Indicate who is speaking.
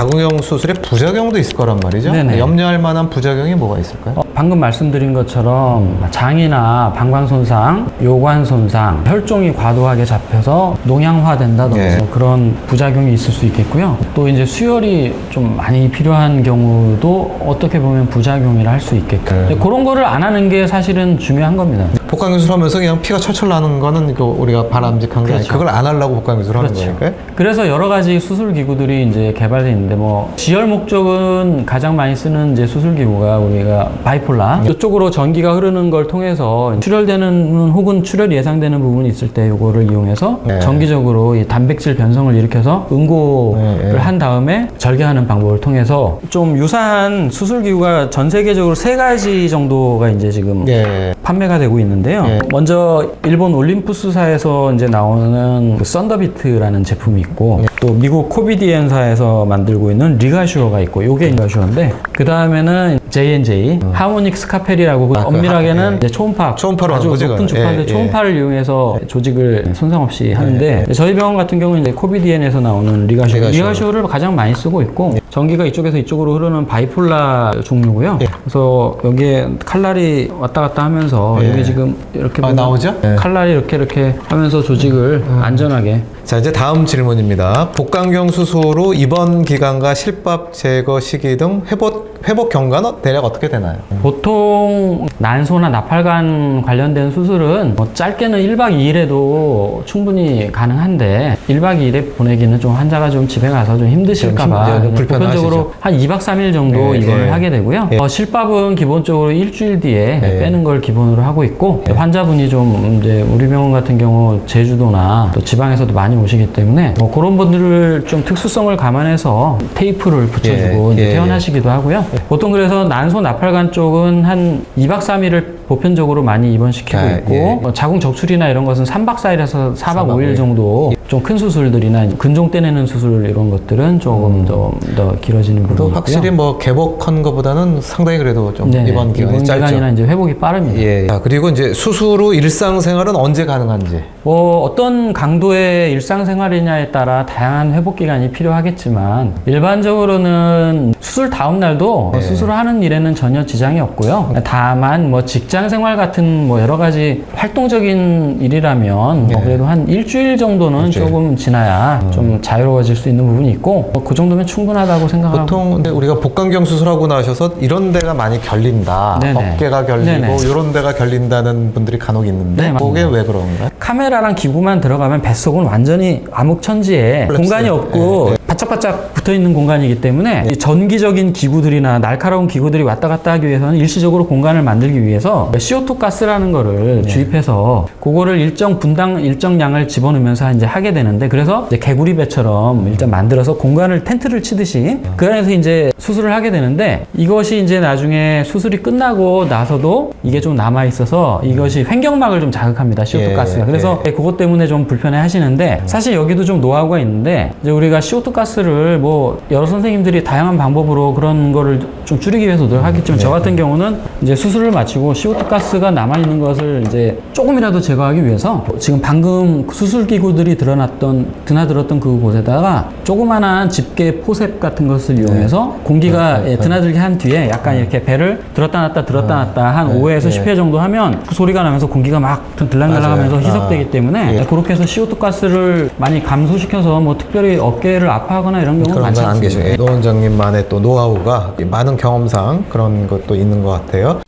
Speaker 1: 자궁형 수술에 부작용도 있을 거란 말이죠.
Speaker 2: 네네.
Speaker 1: 염려할 만한 부작용이 뭐가 있을까요?
Speaker 2: 어, 방금 말씀드린 것처럼 장이나 방광 손상, 요관 손상, 혈종이 과도하게 잡혀서 농양화된다든지
Speaker 1: 예.
Speaker 2: 그런 부작용이 있을 수 있겠고요. 또 이제 수혈이 좀 많이 필요한 경우도 어떻게 보면 부작용이라 할 수 있겠고
Speaker 1: 네.
Speaker 2: 그런 거를 안 하는 게 사실은 중요한 겁니다.
Speaker 1: 복강 기술 하면서 그냥 피가 철철 나는 거는 이거 우리가 바람직한 게 아니고
Speaker 2: 그렇죠.
Speaker 1: 그걸 안 하려고 복강 기술 하는
Speaker 2: 그렇죠.
Speaker 1: 거니까요.
Speaker 2: 그래서 여러 가지 수술 기구들이 이제 개발되어 있는데 뭐 지혈 목적은 가장 많이 쓰는 이제 수술 기구가 우리가 바이폴라 이쪽으로 전기가 흐르는 걸 통해서 출혈되는 혹은 출혈이 예상되는 부분이 있을 때 이거를 이용해서
Speaker 1: 네.
Speaker 2: 전기적으로 이 단백질 변성을 일으켜서 응고를
Speaker 1: 네, 네.
Speaker 2: 한 다음에 절개하는 방법을 통해서 좀 유사한 수술 기구가 전 세계적으로 세 가지 정도가 이제 지금
Speaker 1: 예.
Speaker 2: 판매가 되고 있는 데요.
Speaker 1: 예.
Speaker 2: 먼저 일본 올림푸스사에서 이제 나오는 그 썬더비트라는 제품이 있고 또 미국 코비디엔사에서 만들고 있는 리가슈어가 있고 요게 리가슈어인데 그 다음에는 J&J 하모닉 스카펠이라고 그
Speaker 1: 아, 그
Speaker 2: 엄밀하게는
Speaker 1: 하- 예.
Speaker 2: 이제 초음파
Speaker 1: 초음파로
Speaker 2: 아주 높은. 주파수의
Speaker 1: 예, 예.
Speaker 2: 초음파를 이용해서 조직을 손상 없이 하는데 저희 병원 같은 경우는 이제 코비디엔에서 나오는 리가슈어
Speaker 1: 리가슈어.
Speaker 2: 리가슈어를 가장 많이 쓰고 있고 전기가 이쪽에서 이쪽으로 흐르는 바이폴라 종류고요.
Speaker 1: 예.
Speaker 2: 그래서 여기에 칼날이 왔다 갔다 하면서
Speaker 1: 예.
Speaker 2: 여기 지금 이렇게
Speaker 1: 아, 나오죠? 예.
Speaker 2: 칼날이 이렇게 이렇게 하면서 조직을 안전하게
Speaker 1: 자 이제 다음 질문입니다. 복강경 수술 후 입원 기간과 실밥 제거 시기 등 회복 회복 경과는 대략 어떻게 되나요?
Speaker 2: 보통 난소나 나팔관 관련된 수술은 뭐 짧게는 1박 2일에도 충분히 가능한데 1박 2일에 보내기는 좀 환자가 좀 집에 가서 좀 힘드실까봐
Speaker 1: 좀 힘- 좀 불편하시죠.
Speaker 2: 보편적으로 한 2박 3일 정도
Speaker 1: 예,
Speaker 2: 입원을
Speaker 1: 예.
Speaker 2: 하게 되고요.
Speaker 1: 예.
Speaker 2: 어, 실밥은 기본적으로 일주일 뒤에
Speaker 1: 예.
Speaker 2: 빼는 걸 기본으로 하고 있고 환자분이 좀 이제 우리 병원 같은 경우 제주도나 또 지방에서도 많이 오시기 때문에 뭐 그런 분들을 좀 특수성을 감안해서 테이프를 붙여주고
Speaker 1: 예,
Speaker 2: 이제
Speaker 1: 예,
Speaker 2: 퇴원하시기도 하고요. 보통 그래서 난소 나팔관 쪽은 한 2박 3일을 보편적으로 많이 입원시키고
Speaker 1: 아,
Speaker 2: 있고
Speaker 1: 예.
Speaker 2: 뭐 자궁 적출이나 이런 것은 3박 4일에서 4박
Speaker 1: 4박
Speaker 2: 5일
Speaker 1: 5일.
Speaker 2: 정도 좀 큰 수술들이나 근종 떼내는 수술 이런 것들은 조금 더, 더 길어지는 부분이
Speaker 1: 또
Speaker 2: 있고요.
Speaker 1: 확실히 뭐 개복한 것보다는 상당히 그래도 좀
Speaker 2: 네,
Speaker 1: 입원 기간이 짧죠.
Speaker 2: 기간이나 이제 회복이 빠릅니다.
Speaker 1: 예. 자, 그리고 이제 수술 후 일상생활은 언제 가능한지.
Speaker 2: 뭐 어떤 강도의 일상생활이냐에 따라 다양한 회복 기간이 필요하겠지만 일반적으로는 수술 다음 날도
Speaker 1: 네.
Speaker 2: 수술하는 일에는 전혀 지장이 없고요. 다만 뭐 직장 생활 같은 뭐 여러 가지 활동적인 일이라면 뭐
Speaker 1: 네.
Speaker 2: 그래도 한 일주일 정도는
Speaker 1: 일주일.
Speaker 2: 조금 지나야 좀 자유로워질 수 있는 부분이 있고 뭐그 정도면 충분하다고 생각하고
Speaker 1: 보통 근데 우리가 복강경 수술하고 나셔서 이런 데가 많이 결린다.
Speaker 2: 네네.
Speaker 1: 어깨가 결리고
Speaker 2: 네네.
Speaker 1: 이런 데가 결린다는 분들이 간혹 있는데
Speaker 2: 네,
Speaker 1: 그게 왜 그런가요?
Speaker 2: 카메라랑 기구만 들어가면 뱃속은 완전히 암흑천지에. 공간이 없고
Speaker 1: 네,
Speaker 2: 바짝바짝 붙어 있는 공간이기 때문에 이 전기적인 기구들이나 날카로운 기구들이 왔다 갔다 하기 위해서는 일시적으로 공간을 만들기 위해서 CO2 가스라는 거를
Speaker 1: 네.
Speaker 2: 주입해서 그거를 일정 분당 일정 양을 집어넣으면서 이제 하게 되는데 그래서 개구리 배처럼 일단 만들어서 공간을 텐트를 치듯이 그 안에서 이제 수술을 하게 되는데 이것이 이제 나중에 수술이 끝나고 나서도 이게 좀 남아 있어서 이것이 횡격막을 좀 자극합니다 CO2
Speaker 1: 예,
Speaker 2: 가스가. 그래서 그것 때문에 좀 불편해 하시는데 사실 여기도 좀 노하우가 있는데 이제 우리가 CO2 가스 를 뭐 여러 선생님들이 다양한 방법으로 그런 거를 좀 줄이기 위해서 노력하겠지만 저 같은 경우는 이제 수술을 마치고 CO2 가스가 남아 있는 것을 이제 조금이라도 제거하기 위해서 지금 방금 수술 기구들이 드러났던 드나들었던 그 곳에다가 조그만한 집게 포셉 같은 것을 이용해서 공기가 예, 드나들게 한 뒤에 약간 이렇게 배를 들었다 놨다 들었다 놨다 한 5회에서
Speaker 1: 네.
Speaker 2: 10회 정도 하면 그 소리가 나면서 공기가 막 들락날락하면서. 희석되기
Speaker 1: 아.
Speaker 2: 때문에
Speaker 1: 예.
Speaker 2: 그렇게 해서 CO2 가스를 많이 감소시켜서 뭐 특별히 어깨를 아파 하거나 이런 경우는
Speaker 1: 그런
Speaker 2: 많지
Speaker 1: 건 안.
Speaker 2: 않습니다.
Speaker 1: 노 원장님만의 또 노하우가 많은 경험상 그런 것도 있는 것 같아요.